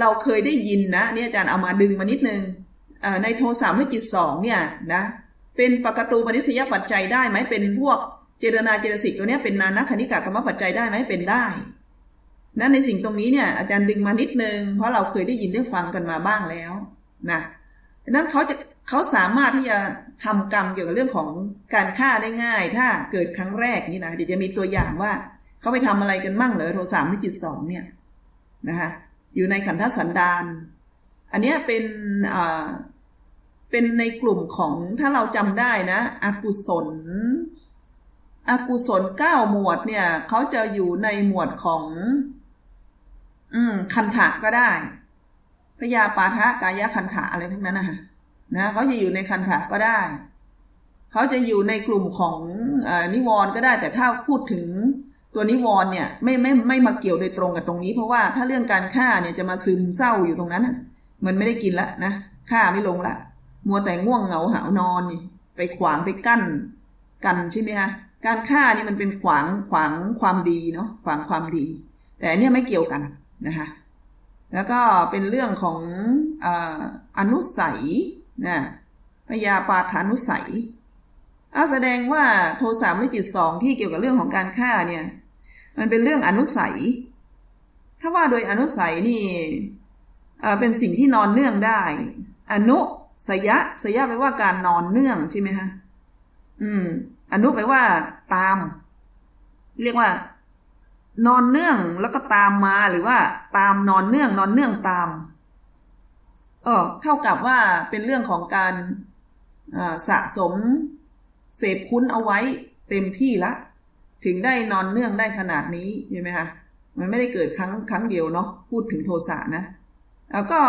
เราเคยได้ยินนะเนี่ยอาจารย์เอามาดึงมานิดนึงในโทสามวิจิตสองเนี่ยนะเป็นปกตูปนิสยปัจจัยได้ไหมเป็นพวกเจตนาเจตสิกตัวเนี้ยเป็นนานาคณิกากรรมปัจจัยได้ไหมเป็นได้นะในสิ่งตรงนี้เนี่ยอาจารย์ดึงมานิดนึงเพราะเราเคยได้ยินได้ฟังกันมาบ้างแล้วนะดังนั้นเขาจะเขาสามารถที่จะทำกรรมเกี่ยวกับเรื่องของการฆ่าได้ง่าย ถ้าเกิดครั้งแรกนี่นะเดี๋ยวจะมีตัวอย่างว่าเขาไปทำอะไรกันมั่งเหรอโทสามวิจิตสองเนี่ยนะคะ อยู่ในขันธสันดาน อันนี้เป็นเป็นในกลุ่มของถ้าเราจำได้นะอกุศลอกุศลเก้าหมวดเนี่ยเขาจะอยู่ในหมวดของ อืม คันถะก็ได้พยาปาทะกายคันถะอะไรพวกนั้นนะคะนะเขาจะอยู่ในคันถะก็ได้ เขาจะอยู่ในกลุ่มของอนิวรณ์ก็ได้ แต่ถ้าพูดถึง ตัวนิวรณ์เนี่ยไม่ไม่ไม่มาเกี่ยวโดยตรงกับตรงนี้ เพราะว่าถ้าเรื่องการฆ่าเนี่ยจะมาซึมเศร้าอยู่ตรงนั้นมันไม่ได้กินละนะฆ่าไม่ลงละ มัวแต่ง่วงเหงาหานอนไปขวางไปกั้น กันใช่ไหมคะการฆ่านี่มันเป็นขวางขวางความดีเนาะขวางความดี แต่เนี่ยไม่เกี่ยวกันนะคะแล้วก็เป็นเรื่องของออนุสัยนะพยาปาฐานุสัยอาแสดงว่าโทสามวิจิตสองที่เกี่ยวกับเรื่องของการฆ่าเนี่ย มันเป็นเรื่องอนุสัย ถ้าว่าโดยอนุสัยนี่เป็นสิ่งที่นอนเนื่องได้ อนุสยะสยะแปลว่าการนอนเนื่องใช่ไหมฮะอืม อนุแปลว่าตาม เรียกว่า นอนเนื่องแล้วก็ตามมาหรือว่า ตามนอนเนื่อง นอนเนื่องตามเออเท่ากับว่าเป็นเรื่องของการสะสมเสพคุ้นเอาไว้เต็มที่ละ ถึงได้นอนเนื่องได้ขนาดนี้ใช่ไหมคะมันไม่ได้เกิดครั้งครั้งเดียวเนาะพูดถึงโทสะนะแล้วก็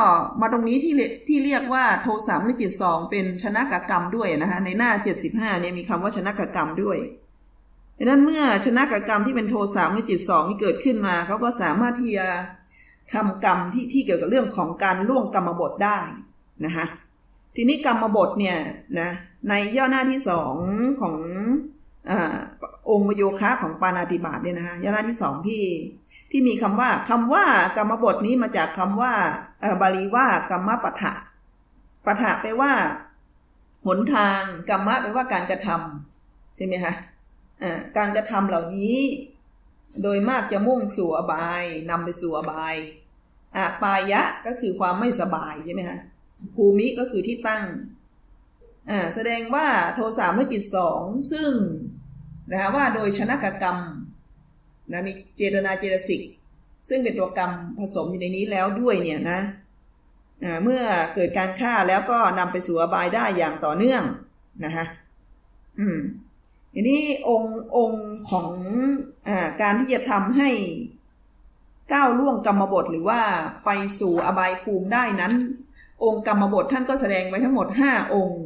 มาตรงนี้ที่ที่เรียกว่าโทสะวิจิตสองเป็นชนะกกรรมด้วยนะคะในหน้า 75เนี่ยมีคำว่าชนะกกรรมด้วยดังนั้นเมื่อชนะกกรรมที่เป็นโทสะวิจิตสองที่เกิดขึ้นมาเขาก็สามารถที่จะทำกรรมที่ที่เกี่ยวกับเรื่องของการล่วงกรรมบทได้นะคะทีนี้กรรมบทเนี่ยนะในย่อหน้าที่สองของอา องค์โยคะของปานาติบาตเนี่ยนะคะย่อหน้าที่สองที่ที่มีคำว่าคำว่ากรรมบทนี้มาจากคำว่าบาลีว่ากรรมปะทะปะทะแปลว่าหนทางกรรมะแปลว่าการกระทำใช่ไหมคะการกระทำเหล่านี้ โดยมากจะมุ่งสู่อบายนำไปสู่อบายอาปายะก็คือความไม่สบายใช่ไหมคะภูมิก็คือที่ตั้งแสดงว่าโทสามจิตสองซึ่ง นะคะว่าโดยชนะกกรรมนะมีเจตนาเจตสิกซึ่งเป็นตัวกรรมผสมอยู่ในนี้แล้วด้วยเนี่ยนะเมื่อเกิดการฆ่าแล้วก็นำไปสู่อบายได้อย่างต่อเนื่องนะคะอืมทีนี้องค์องค์ของอการที่จะทำให้ก้าวล่วงกรรมบทหรือว่าไปสู่อบายภูมิได้นั้น องค์กรรมบทท่านก็แสดงไว้ทั้งหมด 5 องค์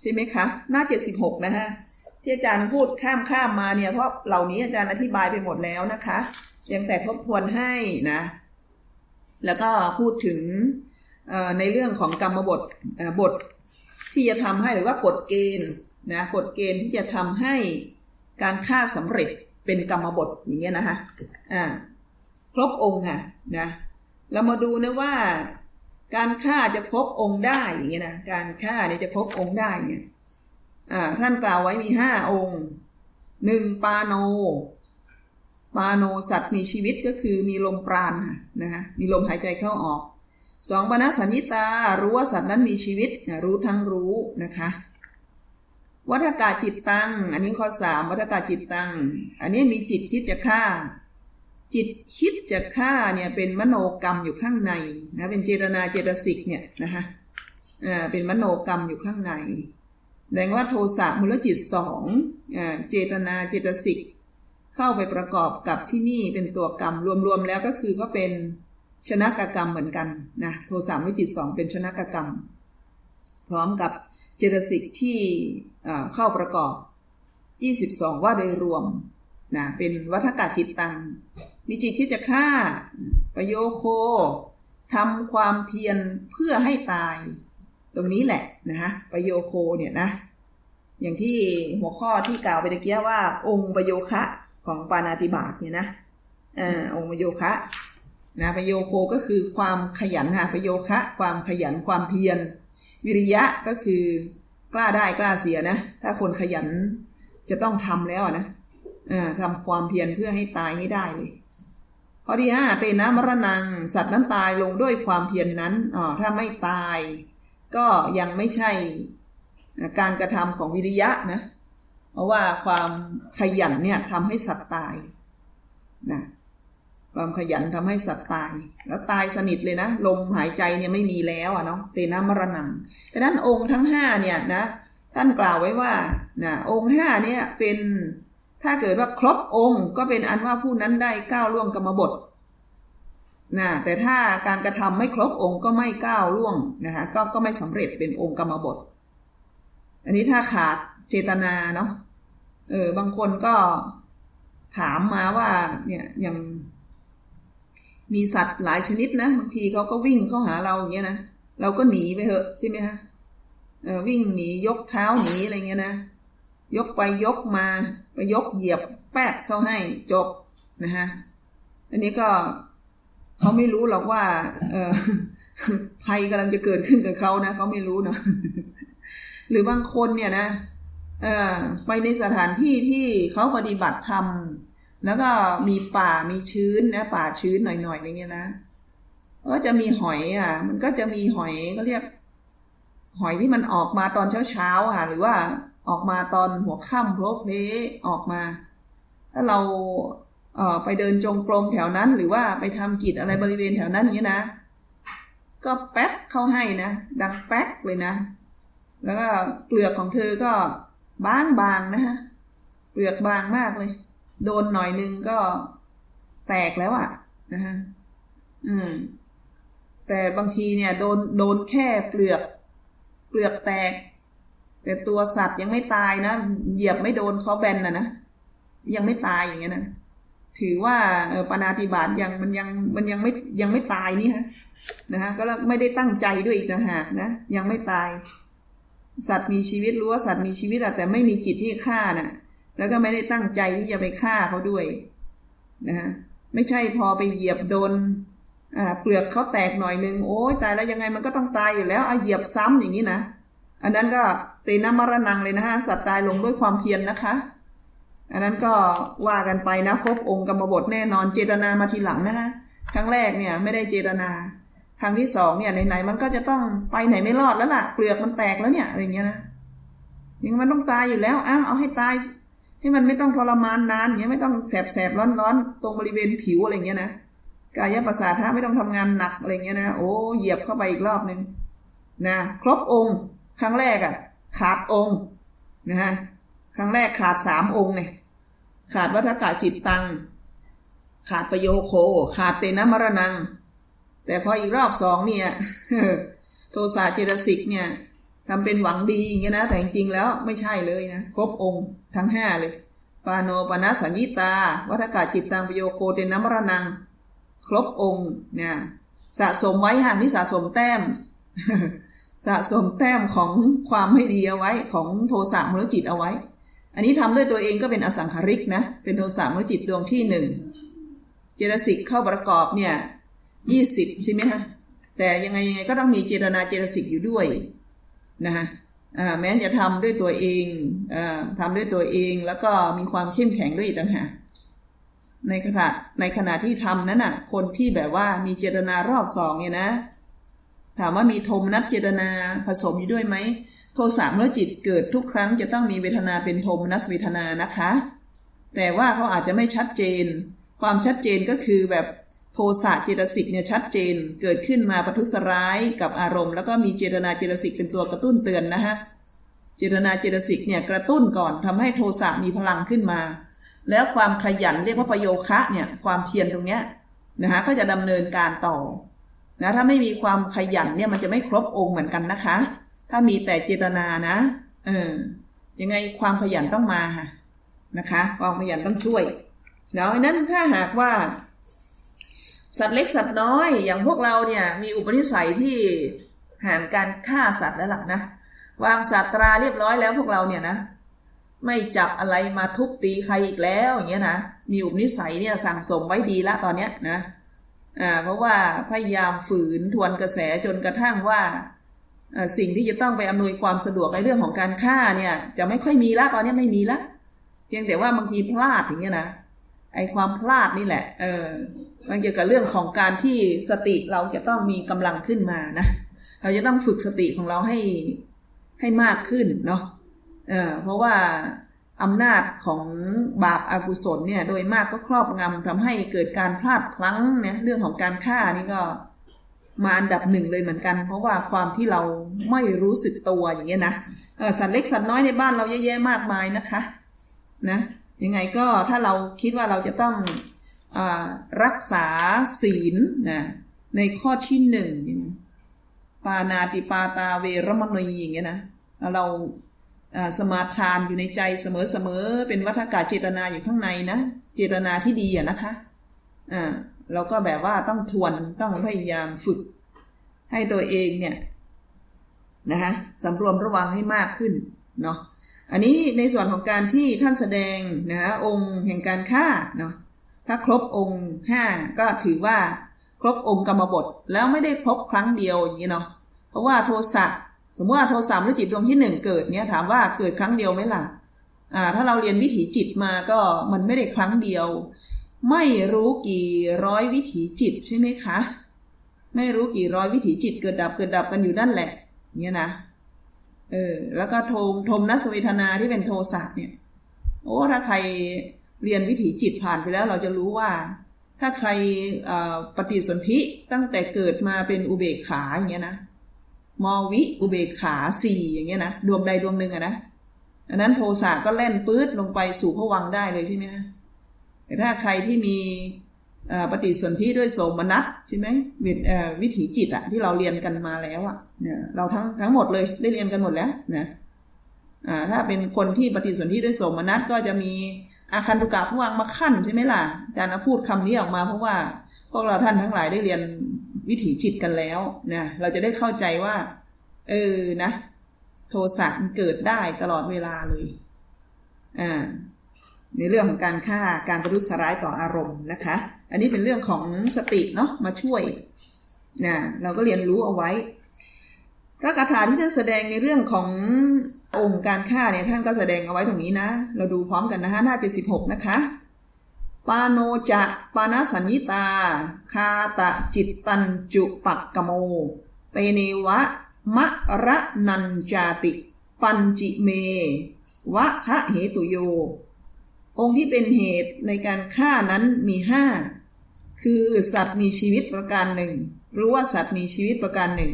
ใช่ไหมคะ หน้า 76 นะฮะ ที่อาจารย์พูดข้ามข้ามมาเนี่ยเพราะเหล่านี้อาจารย์อธิบายไปหมดแล้วนะคะยังแต่ทบทวนให้นะ แล้วก็พูดถึงในเรื่องของกรรมบทบทที่จะทำให้หรือว่ากฎเกณฑ์นะกฎเกณฑ์ที่จะทำให้การฆ่าสำเร็จเป็นกรรมบทอย่างเงี้ยนะคะอ่าครบองค์ค่ะนะเรามาดูนะว่าการฆ่าจะครบองค์ได้อย่างเงี้ยนะการฆ่าเนี่ยจะครบองค์ได้เนี่ย ท่านกล่าวไว้มีห้าองค์หนึ่งปาโน ปาโนสัตว์มีชีวิตก็คือมีลมปราณค่ะนะคะมีลมหายใจเข้าออกสองปณสัญญิตารู้ว่าสัตว์นั้นมีชีวิตรู้ทั้งรู้นะคะวัฏกาจิตตัง อันนี้ข้อสามวัฏกาจิตตัง อันนี้มีจิตคิดจะฆ่า จิตคิดจะฆ่าเนี่ยเป็นมโนกรรมอยู่ข้างในนะเป็นเจตนาเจตสิกเนี่ยนะคะอ่าเป็นมโนกรรมอยู่ข้างใน แสดงว่าโทสะมูลจิตสองเจตนาเจตสิกเข้าไปประกอบกับที่นี่เป็นตัวกรรม รวมๆแล้วก็คือก็เป็นชนะกกรรมเหมือนกันนะโทสามวิจิตสองเป็นชนะกกรรม พร้อมกับเจตสิกที่เข้าประกอบ 22 ว่าโดยรวมนะเป็นวัฏกาจิตตังมีจิตคิดจะฆ่า ประโยโคทำความเพียรเพื่อให้ตาย ตรงนี้แหละนะฮะประโยโคเนี่ยนะ อย่างที่หัวข้อที่กล่าวไปตะเกียว่า องค์ประโยคะของปานาติบาตเนี่ยนะอองค์ประโยคะนะประโยโคก็คือความขยันค่ะประโยคะ ความขยันความเพียร วิริยะก็คือกล้าได้กล้าเสียนะ ถ้าคนขยันจะต้องทำแล้วอะนะอ่าทำความเพียรเพื่อให้ตายให้ได้เลยข้อที่ห้าเตนะมรณัง สัตว์นั้นตายลงด้วยความเพียรนนั้นอ๋อถ้าไม่ตาย ก็ยังไม่ใช่การกระทำของวิริยะนะ เพราะว่าความขยันเนี่ยทำให้สัตว์ตายนะความขยันทำให้สัตว์ตาย แล้วตายสนิทเลยนะ ลมหายใจเนี่ยไม่มีแล้วอะเนาะเตนะมรณังดังนั้นองค์ทั้งห้าเนี่ยนะท่านกล่าวไว้ว่านะองค์ห้าเนี่ยเป็นถ้าเกิดว่าครบองค์ก็เป็นอันว่าผู้นั้นได้ก้าวล่วงกรรมบท นะแต่ถ้าการกระทำไม่ครบองค์ก็ไม่ก้าวล่วงนะคะก็ก็ไม่สำเร็จเป็นองค์กรรมบท อันนี้ถ้าขาดเจตนาเนาะเออบางคนก็ถามมาว่าเนี่ยอย่างมีสัตว์หลายชนิดนะบางทีเขาก็วิ่งเข้าหาเราอย่างเงี้ยนะเราก็หนีไปเถอะใช่ไหมฮะเออวิ่งหนียกเท้าหนีอะไรเงี้ยนะยกไปยกมาไปยกเหยียบแป๊ดเข้าให้จบนะฮะอันนี้ก็ เขาไม่รู้หรอกว่า เออภัยกำลังจะเกิดขึ้นกับเขานะเขาไม่รู้นะหรือบางคนเนี่ยนะเออไปในสถานที่ที่เขาปฏิบัติธรรมแล้วก็มีป่ามีชื้นนะป่าชื้นหน่อยๆอะไรเงี้ยนะก็จะมีหอยอะ มันก็จะมีหอยเขาเรียก หอยที่มันออกมาตอนเช้าๆอะ หรือว่าออกมาตอนหัวค่ำพลเพลออกมา ถ้าเรา ออไปเดินจงกรมแถวนั้น หรือว่าไปทำกิจอะไรบริเวณแถวนั้นอย่างนี้นะ ก็แป๊กเข้าให้นะ ดังแป๊กเลยนะ แล้วก็เปลือกของเธอก็บางบางๆนะฮะเปลือกบางมากเลย โดนหน่อยนึงก็แตกแล้วอะนะฮะอืมแต่บางทีเนี่ยโดนโดนแค่เปลือก เปลือกแตก แต่ตัวสัตว์ยังไม่ตายนะเหยียบไม่โดนเขาแบนนะนะยังไม่ตายอย่างเงี้ยนะ ถือว่าปานาติบาตยังมันยังมันยังไม่ยังไม่ตายนี่ฮะนะฮะก็แล้วไม่ได้ตั้งใจด้วยอีกนะฮะนะยังไม่ตาย สัตว์มีชีวิตรู้ว่าสัตว์มีชีวิตอะแต่ไม่มีจิตที่ฆ่าน่ะแล้วก็ไม่ได้ตั้งใจที่จะไปฆ่าเขาด้วยนะฮะไม่ใช่พอไปเหยียบโดนอ่าเปลือกเขาแตกหน่อยนึงโอ้ยตายแล้วยังไงมันก็ต้องตายอยู่แล้วเอาเหยียบซ้ำอย่างนี้นะอันนั้นก็เตนมรณังเลยนะฮะสัตว์ตายลงด้วยความเพียรนนะคะ อันนั้นก็ว่ากันไปนะครบองค์กรรมบทแน่นอนเจตนามาทีหลังนะฮะครั้งแรกเนี่ยไม่ได้เจตนาครั้งที่สองเนี่ยไหนๆมันก็จะต้องไปไหนไม่รอดแล้วล่ะ เปลือกมันแตกแล้วเนี่ยอะไรเงี้ยนะยังมันต้องตายอยู่แล้วอ้าวเอาให้ตาย ให้มันไม่ต้องทรมานนานเงี้ยไม่ต้องแสบแสบร้อนร้อนตรงบริเวณผิวอะไรเงี้ยนะกายประสาทะไม่ต้องทำงานหนักอะไรเงี้ยนะโอ้เหยียบเข้าไปอีกรอบหนึ่งนะครบองค์ ครั้งแรกอะ่ะ ขาดองค์นะฮะครั้งแรกขาดสามองค์เนี่ย ขาดวัฏกะจิตตัง ขาดประโยโค ขาดเตนะมรณัง แต่พออีกรอบสองเนี่ยโทสะเจตสิกเนี่ยทำเป็นหวังดีอย่างเงี้ยนะ แต่จริงๆแล้วไม่ใช่เลยนะ ครบองค์ทั้งห้าเลย ปาโนปนาสัญญิตา วัฏกาจิตตังประโยโคเตนะมรณัง ครบองค์เนี่ยสะสมไว้ค่ะนี่สะสมแต้ม สะสมแต้มของความไม่ดีเอาไว้ของโทสะมรจิตเอาไว้ อันนี้ทำด้วยตัวเองก็เป็นอสังขาริกนะ เป็นโทสะมจิตดวงที่หนึ่งเจตสิกเข้าประกอบเนี่ยยี่สิบใช่ไหมฮะแต่ยังไงยังไงก็ต้องมีเจตนาเจตสิกอยู่ด้วยนะฮะแม้จะทำด้วยตัวเองอ่าทำด้วยตัวเองแล้วก็มีความเข้มแข็งด้วยอีกต่างหากในขณะในขณะที่ทำนั้นน่ะ คนที่แบบว่ามีเจตนารอบสองเนี่ยนะ ถามว่ามีโทมนัสเจตนาผสมอยู่ด้วยไหม สะเมื่อจิตเกิดทุกครั้งจะต้องมีเวทนาเป็นโทมนัสเวทนานะคะ แต่ว่าเขาอาจจะไม่ชัดเจน ความชัดเจนก็คือแบบโทสะเจตสิกเนี่ยชัดเจน เกิดขึ้นมาประทุษร้ายกับอารมณ์ แล้วก็มีเจตนาเจตสิกเป็นตัวกระตุ้นเตือนนะฮะเจตนาเจตสิกเนี่ยกระตุ้นก่อนทำให้โทสะมีพลังขึ้นมา แล้วความขยันเรียกว่าประโยคะเนี่ยความเพียรตรงเนี้ยนะฮะก็จะดำเนินการต่อนะถ้าไม่มีความขยันเนี่ยมันจะไม่ครบองค์เหมือนกันนะคะ ถ้ามีแต่เจตนานะ เออ ยังไงความขยันต้องมาค่ะนะคะ ความขยันต้องช่วยแล้วนั้นถ้าหากว่า สัตว์เล็กสัตว์น้อย อย่างพวกเราเนี่ย มีอุปนิสัยที่ห่างการฆ่าสัตว์แล้วล่ะนะวางสัตว์ตราเรียบร้อยแล้วพวกเราเนี่ยนะ ไม่จับอะไรมาทุบตีใครอีกแล้วอย่างเงี้ยนะมีอุปนิสัยเนี่ยสั่งสมไว้ดีละตอนเนี้ยนะอ่าเพราะว่าพยายามฝืนทวนกระแสจนกระทั่งว่า สิ่งที่จะต้องไปอำนวยความสะดวกในเรื่องของการฆ่าเนี่ยจะไม่ค่อยมีละตอนนี้ไม่มีละเพียงแต่ว่าบางทีพลาดอย่างเงี้ยนะไอความพลาดนี่แหละเออมันเกี่ยวกับเรื่องของการที่สติเราจะต้องมีกำลังขึ้นมานะเราจะต้องฝึกสติของเราให้ให้มากขึ้นเนาะเออเพราะว่าอำนาจของบาปอากุศลเนี่ยโดยมากก็ครอบงำทำให้เกิดการพลาดพลั้งเนี่ยเรื่องของการฆ่านี่ก็ มาอันดับหนึ่งเลยเหมือนกัน เพราะว่าความที่เราไม่รู้สึกตัวอย่างเงี้ยนะสัตว์เล็กสัตว์น้อยในบ้านเราเยอะแยะมากมายนะคะนะยังไงก็ถ้าเราคิดว่าเราจะต้องอรักษาศีลนะในข้อที่หนึ่งปานาติปาตาเวรมณีอย่างเงี้ยนะเราอ่าสมาทานอยู่ในใจเสมอๆเป็นวัฏกาเจตนาอยู่ข้างในนะ เจตนาที่ดีอะนะคะอ่า เราก็แบบว่าต้องทวนต้องพยายามฝึก ให้ตัวเองเนี่ยนะคะสำรวมระวังให้มากขึ้นเนาะอันนี้ในส่วนของการที่ท่านแสดงนะคะองค์แห่งการฆ่าเนาะถ้าครบองค์ห้าก็ถือว่าครบองค์กรรมบทแล้วไม่ได้ครบครั้งเดียวอย่างนี้เนาะเพราะว่าโทสะสมมติว่าโทสะมฤจิตดวงที่หนึ่งเกิดเนี่ยถามว่าเกิดครั้งเดียวไหมล่ะอ่าถ้าเราเรียนวิถีจิตมาก็มันไม่ได้ครั้งเดียว ไม่รู้กี่ร้อยวิถีจิตใช่ไหมคะ ไม่รู้กี่ร้อยวิถีจิตเกิดดับเกิดดับกันอยู่นั่นแหละเนี่ยนะเออแล้วก็โทมโทมนัสเวทนาที่เป็นโทสะเนี่ยโอ้ถ้าใครเรียนวิถีจิตผ่านไปแล้วเราจะรู้ว่า ถ้าใครปฏิสนธิตั้งแต่เกิดมาเป็นอุเบกขาอย่างเงี้ยนะมอวิอุเบกขาสี่อย่างเงี้ยนะดวงใดดวงหนึ่งอะนะอันนั้นโทสะก็แล่นปื๊ดลงไปสู่ผวังได้เลยใช่ไหมคะ แต่ถ้าใครที่มีปฏิสนธิด้วยโสมนัสใช่ไหมวิเอ่อวิถีจิตอะที่เราเรียนกันมาแล้วอะเนี่ยเราทั้งทั้งหมดเลยได้เรียนกันหมดแล้วนะถ้าเป็นคนที่ปฏิสนธิด้วยโสมนัสก็จะมีอาคันตุกะผวังมาขั้นใช่ไหมล่ะอาจารย์พูดคำนี้ออกมาเพราะว่าพวกเราท่านทั้งหลายได้เรียนวิถีจิตกันแล้วนะเราจะได้เข้าใจว่า เออนะ โทสะมันเกิดได้ตลอดเวลาเลยอ่า ในเรื่องของการฆ่าการประทุษร้ายต่ออารมณ์นะคะ อันนี้เป็นเรื่องของสติเนาะมาช่วยนะเราก็เรียนรู้เอาไว้ พระคาถาที่ท่านแสดงในเรื่องขององค์การฆ่าเนี่ยท่านก็แสดงเอาไว้ตรงนี้นะ เราดูพร้อมกันนะฮะหน้า76นะคะปาโนจะปานาสัญญิตา คาตะจิตตันจุปักกโม เตเนวะ มะระนันจาติ ปัญจิเม วะคะเหตุโย องค์ที่เป็นเหตุในการฆ่านั้นมีห้าคือสัตว์มีชีวิตประการหนึ่งหรือว่าสัตว์มีชีวิตประการหนึ่ง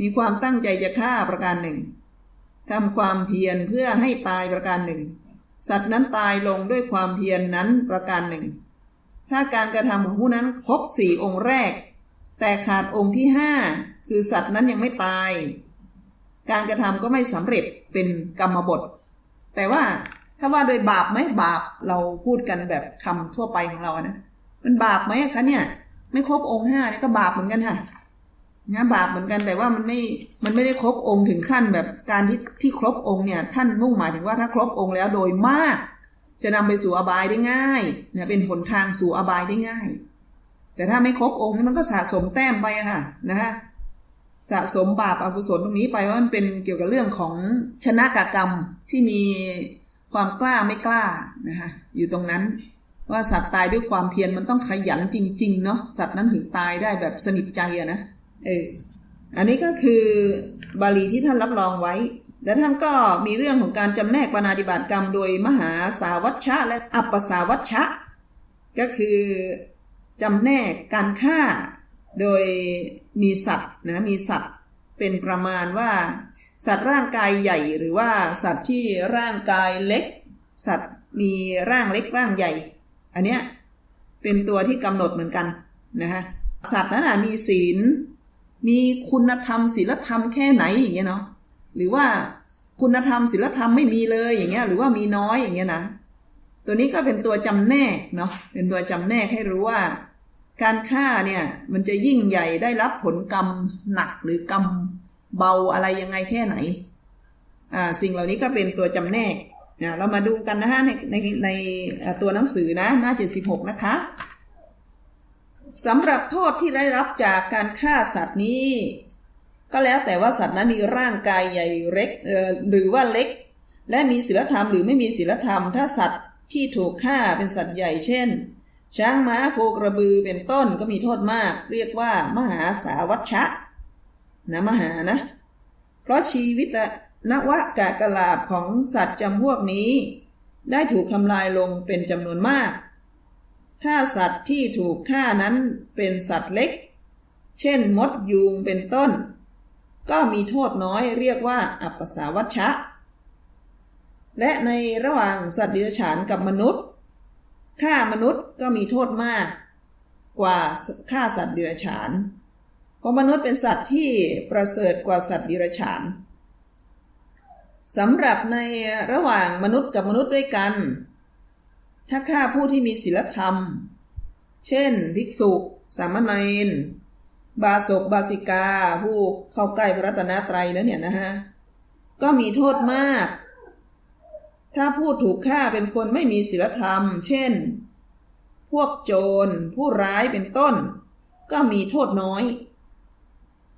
มีความตั้งใจจะฆ่าประการหนึ่งทำความเพียรเพื่อให้ตายประการหนึ่ง สัตว์นั้นตายลงด้วยความเพียรนนั้นประการหนึ่ง ถ้าการกระทำของผู้นั้นครบสี่องค์แรก แต่ขาดองค์ที่ห้าคือสัตว์นั้นยังไม่ตาย การกระทำก็ไม่สำเร็จเป็นกรรมบท แต่ว่า ถ้าว่าโดยบาปไหมบาปเราพูดกันแบบคำทั่วไปของเรานะมันบาปไหมคะเนี่ย ไม่ครบองค์ห้านี่ก็บาปเหมือนกันค่ะนะบาปเหมือนกันแต่ว่ามันไม่ มันไม่ได้ครบองค์ถึงขั้นแบบการที่ที่ครบองค์เนี่ย ท่านมุ่งหมายถึงว่าถ้าครบองค์แล้วโดยมาก จะนำไปสู่อบายได้ง่ายนะเป็นหนทางสู่อบายได้ง่าย แต่ถ้าไม่ครบองค์นี่มันก็สะสมแต้มไปอะค่ะนะฮะสะสมบาปอกุศลตรงนี้ไปว่ามันเป็นเกี่ยวกับเรื่องของชนะกกรรมที่มี ความกล้าไม่กล้านะคะอยู่ตรงนั้นว่าสัตว์ตายด้วยความเพียรมันต้องขยันจริง ๆ เนาะสัตว์นั้นถึงตายได้แบบสนิทใจอะนะเอออันนี้ก็คือบาลีที่ท่านรับรองไว้ และท่านก็มีเรื่องของการจำแนกปานาติบาตกรรม โดยมหาสาวัชชะและอัปปสาวัชชะ ก็คือจำแนกการฆ่าโดยมีสัตว์นะมีสัตว์เป็นประมาณว่า สัตว์ร่างกายใหญ่หรือว่าสัตว์ที่ร่างกายเล็ก สัตว์มีร่างเล็กร่างใหญ่ อันเนี้ยเป็นตัวที่กำหนดเหมือนกันนะคะสัตว์นั้นนะมีศีล มีคุณธรรมศีลธรรมแค่ไหนอย่างเงี้ยเนาะหรือว่าคุณธรรมศีลธรรมไม่มีเลยอย่างเงี้ยหรือว่ามีน้อยอย่างเงี้ยนะตัวนี้ก็เป็นตัวจำแนกเนาะเป็นตัวจำแนกให้รู้ว่า การฆ่าเนี่ยมันจะยิ่งใหญ่ได้รับผลกรรมหนักหรือกรรม เบาอะไรยังไงแค่ไหน อ่าสิ่งเหล่านี้ก็เป็นตัวจำแนกนะเรามาดูกันนะฮะในในในตัวหนังสือนะหน้า 76 นะคะสำหรับโทษที่ได้รับจากการฆ่าสัตว์นี้ ก็แล้วแต่ว่าสัตว์นั้นมีร่างกายใหญ่เล็กเอ่อหรือว่าเล็ก และมีศีลธรรมหรือไม่มีศีลธรรม ถ้าสัตว์ที่ถูกฆ่าเป็นสัตว์ใหญ่เช่น ช้างม้าโคกระบือเป็นต้นก็มีโทษมาก เรียกว่ามหาสาวัชชะ นะมหานะ เพราะชีวิตนวกากลาบของสัตว์จำพวกนี้ ได้ถูกทำลายลงเป็นจำนวนมาก ถ้าสัตว์ที่ถูกฆ่านั้นเป็นสัตว์เล็ก เช่นมดยุงเป็นต้น ก็มีโทษน้อยเรียกว่า อัปปสาวัชชะ และในระหว่างสัตว์เดรัจฉานกับมนุษย์ฆ่ามนุษย์ก็มีโทษมาก กว่าฆ่าสัตว์เดรัจฉาน เพราะมนุษย์เป็นสัตว์ที่ประเสริฐกว่าสัตว์เดรัจฉานสำหรับในระหว่างมนุษย์กับมนุษย์ด้วยกัน ถ้าฆ่าผู้ที่มีศีลธรรม เช่นภิกษุ สามเณรบาศกบาสิกา ผู้เข้าใกล้พระรัตนตรัยแล้วเนี่ยนะฮะ ก็มีโทษมาก ถ้าผู้ถูกฆ่าเป็นคนไม่มีศีลธรรม เช่น พวกโจร ผู้ร้ายเป็นต้น ก็มีโทษน้อย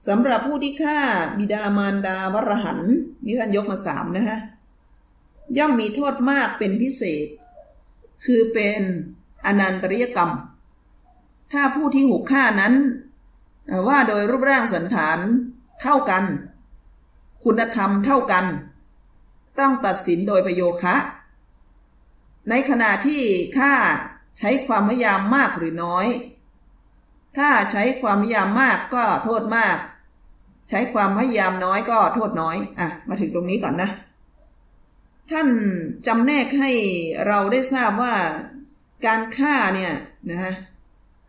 สำหรับผู้ที่ฆ่าบิดามารดาวรหันนี่ท่านยกมาสามนะฮะย่อมมีโทษมากเป็นพิเศษ คือเป็นอนันตริยกรรม ถ้าผู้ที่ถูกฆ่านั้น ว่าโดยรูปร่างสันฐานเท่ากัน คุณธรรมเท่ากัน ต้องตัดสินโดยประโยคะ ในขณะที่ฆ่าใช้ความพยายามมากหรือน้อย ถ้าใช้ความพยายามมากก็โทษมาก ใช้ความพยายามน้อยก็โทษน้อย อะ มาถึงตรงนี้ก่อนนะ ท่านจำแนกให้เราได้ทราบว่าการฆ่าเนี่ยนะฮะ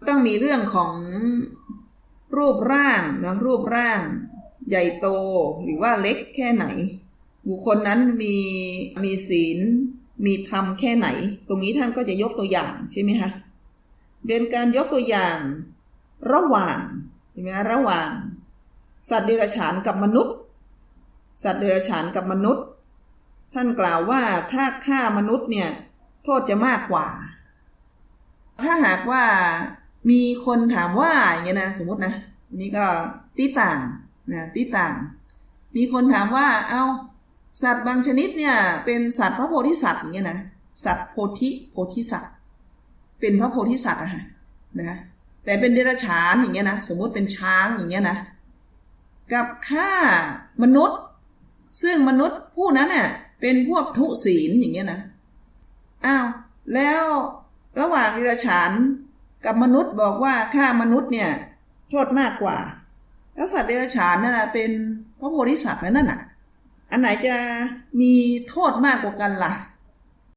ต้องมีเรื่องของรูปร่างนะรูปร่าง ใหญ่โตหรือว่าเล็กแค่ไหน บุคคลนั้นมีมีศีล มีธรรมแค่ไหน ตรงนี้ท่านก็จะยกตัวอย่างใช่ไหมคะเป็นการยกตัวอย่าง ระหว่างเห็นไหมระหว่าง สัตว์เดรัจฉานกับมนุษย์ สัตว์เดรัจฉานกับมนุษย์ ท่านกล่าวว่าถ้าฆ่ามนุษย์เนี่ยโทษจะมากกว่า ถ้าหากว่ามีคนถามว่าอย่างเงี้ยนะสมมตินะนี่ก็ตีต่างนะตีต่าง มีคนถามว่า เอาสัตว์บางชนิดเนี่ย เป็นสัตว์พระโพธิสัตว์อย่างเงี้ยนะสัตว์โพธิโพธิสัตว์ เป็นพระโพธิสัตว์อะฮะนะ แต่เป็นเดรัจฉานอย่างเงี้ยนะสมมติเป็นช้างอย่างเงี้ยนะกับฆ่ามนุษย์ ซึ่งมนุษย์ผู้นั้นเน่ยเป็นพวกทุศีลอย่างเงี้ยนะอ้าวแล้วระหว่างเดรัจฉานกับมนุษย์บอกว่าฆ่ามนุษย์เนี่ยโทษมากกว่า แล้วสัตว์เดรัจฉานนั่นแหะเป็นพระโพธิสัตว์นั่นน่ะอันไหนจะมีโทษมากกว่ากันล่ะ